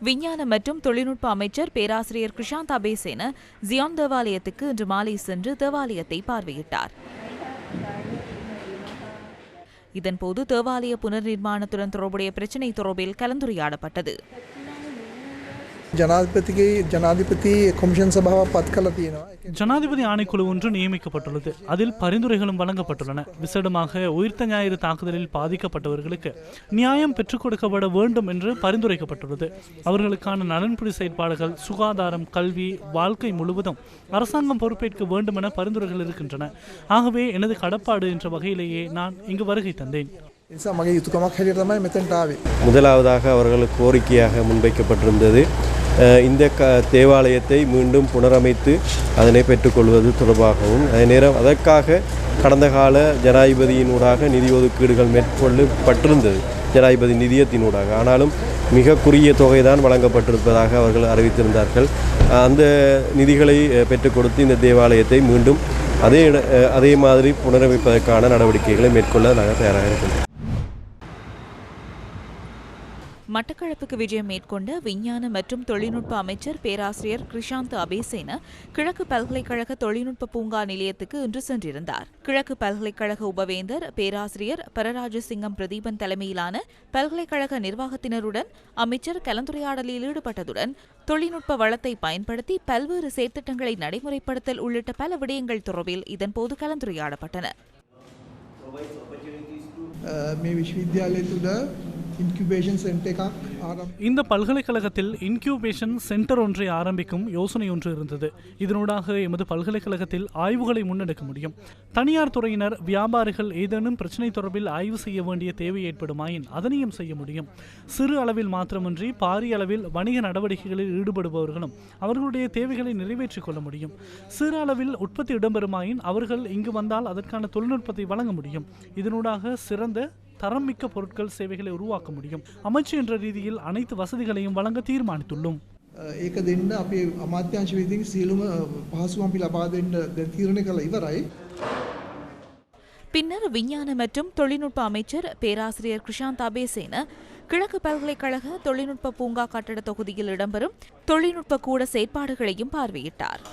விஞ்ஞான மற்றும் தொழில்நுட்ப அமைச்சர் பேராசிரியர் கிருஷாந்த் அபேசேன ஜியான் தேவாலயத்துக்கு இன்று மாலை சென்று தேவாலயத்தை பார்வையிட்டார். இதன்போது தேவாலய புனர்நிர்மாணத்துடன் தொடர்புடைய பிரச்சினை தொடர்பில் கலந்துரையாடப்பட்டது. ஜனாதிபதிக்கு ஜனாதிபதி கமிஷன் சபாவை பத்கலத்தி ஜனாதிபதி ஆணைக்குழு ஒன்று நியமிக்கப்பட்டுள்ளது. அதில் பரிந்துரைகளும் வழங்கப்பட்டுள்ளன. விசேடமாக உயிர்த்த ஞாயிறு தாக்குதலில் பாதிக்கப்பட்டவர்களுக்கு நியாயம் பெற்றுக் கொடுக்கப்பட வேண்டும் என்று பரிந்துரைக்கப்பட்டுள்ளது. அவர்களுக்கான நலன்புரி செயற்பாடுகள் சுகாதாரம் கல்வி வாழ்க்கை முழுவதும் அரசாங்கம் பொறுப்பேற்க வேண்டும் என பரிந்துரைகள் இருக்கின்றன. ஆகவே எனது கடப்பாடு என்ற வகையிலேயே நான் இங்கு வருகை தந்தேன். முதலாவதாக அவர்களுக்கு கோரிக்கையாக முன்வைக்கப்பட்டிருந்தது. இந்த க தேவாலயத்தை மீண்டும் புனரமைத்து அதனை பெற்றுக்கொள்வது தொடர்பாகவும் அதே நேரம் அதற்காக கடந்த கால ஜனாதிபதியினூடாக நிதி ஒதுக்கீடுகள் மேற்கொள்ளப்பட்டிருந்தது. ஜனாதிபதி நிதியத்தினூடாக ஆனாலும் மிக குறுகிய தொகைதான் வழங்கப்பட்டிருப்பதாக அவர்கள் அறிவித்திருந்தார்கள். அந்த நிதிகளை பெற்றுக் கொடுத்து இந்த தேவாலயத்தை மீண்டும் அதே இட- அதே மாதிரி புனரமைப்பதற்கான நடவடிக்கைகளை மேற்கொள்ள நாங்கள் தயாராக இருக்கிறோம். மட்டக்களப்புக்கு விஜயம் மேற்கொண்ட விஞ்ஞான மற்றும் தொழில்நுட்ப அமைச்சர் பேராசிரியர் கிருஷாந்த் அபேசேன கிழக்கு பல்கலைக்கழக தொழில்நுட்ப பூங்கா நிலையத்துக்கு இன்று சென்றிருந்தார். கிழக்கு பல்கலைக்கழக உபவேந்தர் பேராசிரியர் பரராஜசிங்கம் பிரதீபன் தலைமையிலான பல்கலைக்கழக நிர்வாகத்தினருடன் அமைச்சர் கலந்துரையாடலில் ஈடுபட்டதுடன் தொழில்நுட்ப வளத்தை பயன்படுத்தி பல்வேறு செயற்திட்டங்களை நடைமுறைப்படுத்தல் உள்ளிட்ட பல விடயங்கள் தொடர்பில் இதன்போது கலந்துரையாடப்பட்டன. இன்க்யூபேஷன் சென்டராக இந்த பல்கலைக்கழகத்தில் இன்க்யூபேஷன் சென்டர் ஒன்றை ஆரம்பிக்கும் யோசனை ஒன்று இருந்தது. இதனூடாக எமது பல்கலைக்கழகத்தில் ஆய்வுகளை முன்னெடுக்க முடியும். தனியார் துறையினர் வியாபாரிகள் ஏதேனும் பிரச்சனை தொடர்பில் ஆய்வு செய்ய வேண்டிய தேவை ஏற்படுமாயின் அதனையும் செய்ய முடியும். சிறு அளவில் மாத்திரமின்றி பாரிய அளவில் வணிக நடவடிக்கைகளில் ஈடுபடுபவர்களும் அவர்களுடைய தேவைகளை நிறைவேற்றிக் கொள்ள முடியும். சிறு அளவில் உற்பத்தி இடம்பெறுமாயின் அவர்கள் இங்கு வந்தால் அதற்கான தொழில்நுட்பத்தை வழங்க முடியும். இதனூடாக சிறந்த தரம்மிக்க பொருட்கள் சேவைகளை உருவாக்க முடியும் அமைச்சு என்ற ரீதியில் அனைத்து வசதிகளையும் வழங்க தீர்மானித்துள்ளோம் ඒක දෙන්න අපේ අමාත්‍යංශ විදිින් සියලුම පහසුවම් අපි ලබා දෙන්න දැන් තීරණය කළ ඉවරයි. பின்னர் விஞ்ஞான மற்றும் தொழில்நுட்ப அமைச்சர் பேராசிரியர் கிருஷாந்த் அபேசேன கிழக்கு பல்கலைக்கழக தொழில்நுட்ப பூங்கா கட்டட தொகுதியில் இடம்பெறும் தொழில்நுட்ப கூட செயற்பாடுகளையும் பார்வையிட்டார்